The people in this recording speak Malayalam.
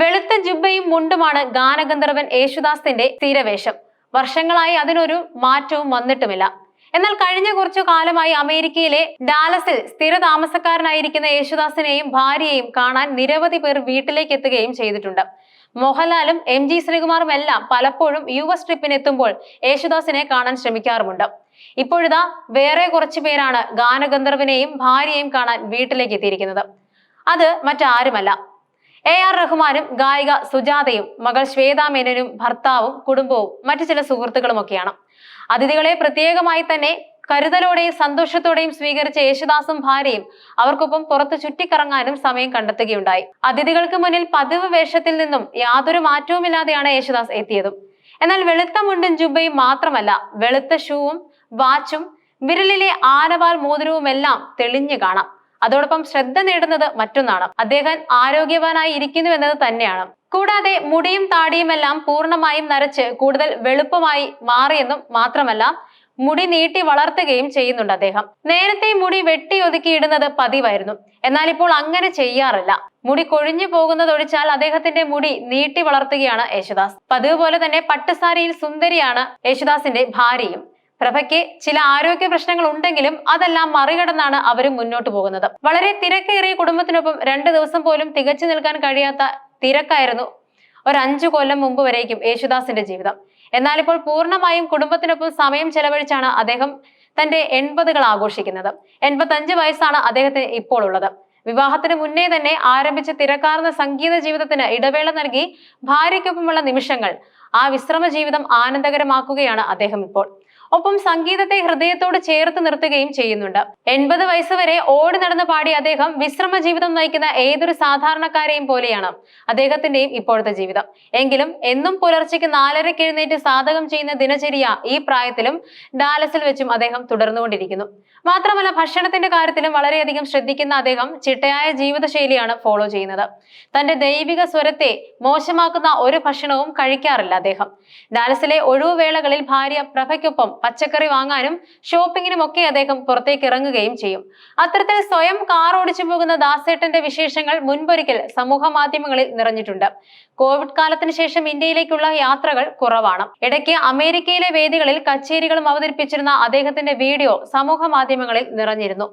വെളുത്ത ജുബയും മുണ്ടുമാണ് ഗാനഗന്ധർവൻ യേശുദാസിന്റെ സ്ഥിരവേഷം. വർഷങ്ങളായി അതിനൊരു മാറ്റവും വന്നിട്ടുമില്ല. എന്നാൽ കഴിഞ്ഞ കുറച്ചു കാലമായി അമേരിക്കയിലെ ഡാലസിൽ സ്ഥിര താമസക്കാരനായിരിക്കുന്ന യേശുദാസിനെയും ഭാര്യയെയും കാണാൻ നിരവധി പേർ വീട്ടിലേക്ക് എത്തുകയും ചെയ്തിട്ടുണ്ട്. മോഹൻലാലും എം ജി ശ്രീകുമാറും എല്ലാം പലപ്പോഴും യു എസ് ട്രിപ്പിനെത്തുമ്പോൾ യേശുദാസിനെ കാണാൻ ശ്രമിക്കാറുമുണ്ട്. ഇപ്പോഴിതാ വേറെ കുറച്ചു പേരാണ് ഗാനഗന്ധർവനെയും ഭാര്യയെയും കാണാൻ വീട്ടിലേക്ക് എത്തിയിരിക്കുന്നത്. അത് മറ്റാരുമല്ല. എ ആർ റഹ്മാനും ഗായിക സുജാതയും മകൾ ശ്വേതാ മേനനും ഭർത്താവും കുടുംബവും മറ്റു ചില സുഹൃത്തുക്കളുമൊക്കെയാണ്. അതിഥികളെ പ്രത്യേകമായി തന്നെ കരുതലോടെയും സന്തോഷത്തോടെയും സ്വീകരിച്ച യേശുദാസും ഭാര്യയും അവർക്കൊപ്പം പുറത്ത് ചുറ്റിക്കറങ്ങാനും സമയം കണ്ടെത്തുകയുണ്ടായി. അതിഥികൾക്ക് മുന്നിൽ പതിവ് വേഷത്തിൽ നിന്നും യാതൊരു മാറ്റവുമില്ലാതെയാണ് യേശുദാസ് എത്തിയതും. എന്നാൽ വെളുത്ത മുണ്ടും ജുബയും മാത്രമല്ല വെളുത്ത ഷൂവും വാച്ചും വിരലിലെ ആനവാൽ മോതിരവുമെല്ലാം തെളിഞ്ഞു കാണാം. അതോടൊപ്പം ശ്രദ്ധ നേടുന്നത് മറ്റൊന്നാണ്. അദ്ദേഹം ആരോഗ്യവാനായി ഇരിക്കുന്നു എന്നത് തന്നെയാണ്. കൂടാതെ മുടിയും താടിയുമെല്ലാം പൂർണമായും നരച്ച് കൂടുതൽ വെളുപ്പമായി മാറിയെന്നും മാത്രമല്ല മുടി നീട്ടി വളർത്തുകയും ചെയ്യുന്നുണ്ട് അദ്ദേഹം. നേരത്തെ മുടി വെട്ടി ഒതുക്കി ഇടുന്നത് പതിവായിരുന്നു. എന്നാൽ ഇപ്പോൾ അങ്ങനെ ചെയ്യാറില്ല. മുടി കൊഴിഞ്ഞു പോകുന്നതൊഴിച്ചാൽ അദ്ദേഹത്തിന്റെ മുടി നീട്ടി വളർത്തുകയാണ് യേശുദാസ്. പതിവ് പോലെ തന്നെ പട്ടുസാരിയിൽ സുന്ദരിയാണ് യേശുദാസിന്റെ ഭാര്യയും. പ്രഭയ്ക്ക് ചില ആരോഗ്യ പ്രശ്നങ്ങൾ ഉണ്ടെങ്കിലും അതെല്ലാം മറികടന്നാണ് അവർ മുന്നോട്ട് പോകുന്നത്. വളരെ തിരക്കേറിയ കുടുംബത്തിനൊപ്പം രണ്ട് ദിവസം പോലും തികച്ചു നിൽക്കാൻ കഴിയാത്ത തിരക്കായിരുന്നു ഒരു അഞ്ചു കൊല്ലം മുമ്പ് വരേക്കും യേശുദാസിന്റെ ജീവിതം. എന്നാൽ ഇപ്പോൾ പൂർണമായും കുടുംബത്തിനൊപ്പം സമയം ചെലവഴിച്ചാണ് അദ്ദേഹം തന്റെ എൺപതുകൾ ആഘോഷിക്കുന്നത്. എൺപത്തഞ്ച് വയസ്സാണ് അദ്ദേഹത്തിന് ഇപ്പോൾ ഉള്ളത്. വിവാഹത്തിന് മുന്നേ തന്നെ ആരംഭിച്ച തിരക്കാർന്ന സംഗീത ജീവിതത്തിന് ഇടവേള നൽകി ഭാര്യയ്ക്കൊപ്പമുള്ള നിമിഷങ്ങൾ ആ വിശ്രമ ജീവിതം ആനന്ദകരമാക്കുകയാണ് അദ്ദേഹം ഇപ്പോൾ. ഒപ്പം സംഗീതത്തെ ഹൃദയത്തോട് ചേർത്ത് നിർത്തുകയും ചെയ്യുന്നുണ്ട്. എൺപത് വയസ്സുവരെ ഓടി നടന്ന് പാടിയ അദ്ദേഹം വിശ്രമ ജീവിതം നയിക്കുന്ന ഏതൊരു സാധാരണക്കാരെയും പോലെയാണ് അദ്ദേഹത്തിന്റെയും ഇപ്പോഴത്തെ ജീവിതം. എങ്കിലും എന്നും പുലർച്ചയ്ക്ക് നാലരയ്ക്ക് എഴുന്നേറ്റ് സാധകം ചെയ്യുന്ന ദിനചര്യ ഈ പ്രായത്തിലും ഡാലസിൽ വെച്ചും അദ്ദേഹം തുടർന്നുകൊണ്ടിരിക്കുന്നു. മാത്രമല്ല ഭക്ഷണത്തിന്റെ കാര്യത്തിലും വളരെയധികം ശ്രദ്ധിക്കുന്ന അദ്ദേഹം ചിട്ടയായ ജീവിതശൈലിയാണ് ഫോളോ ചെയ്യുന്നത്. തന്റെ ദൈവിക സ്വരത്തെ മോശമാക്കുന്ന ഒരു ഭക്ഷണവും കഴിക്കാറില്ല അദ്ദേഹം. ഡാലസിലെ ഒഴിവുവേളകളിൽ ഭാര്യ പ്രഭയ്ക്കൊപ്പം പച്ചക്കറി വാങ്ങാനും ഷോപ്പിങ്ങിനും ഒക്കെ അദ്ദേഹം പുറത്തേക്ക് ഇറങ്ങുകയും ചെയ്യും. അത്തരത്തിൽ സ്വയം കാർ ഓടിച്ചു പോകുന്ന ദാസേട്ടന്റെ വിശേഷങ്ങൾ മുൻപൊരിക്കൽ സമൂഹ മാധ്യമങ്ങളിൽ നിറഞ്ഞിട്ടുണ്ട്. കോവിഡ് കാലത്തിന് ശേഷം ഇന്ത്യയിലേക്കുള്ള യാത്രകൾ കുറവാണ്. ഇടയ്ക്ക് അമേരിക്കയിലെ വേദികളിൽ കച്ചേരികളും അവതരിപ്പിച്ചിരുന്ന അദ്ദേഹത്തിന്റെ വീഡിയോ സമൂഹ മാധ്യമങ്ങളിൽ നിറഞ്ഞിരുന്നു.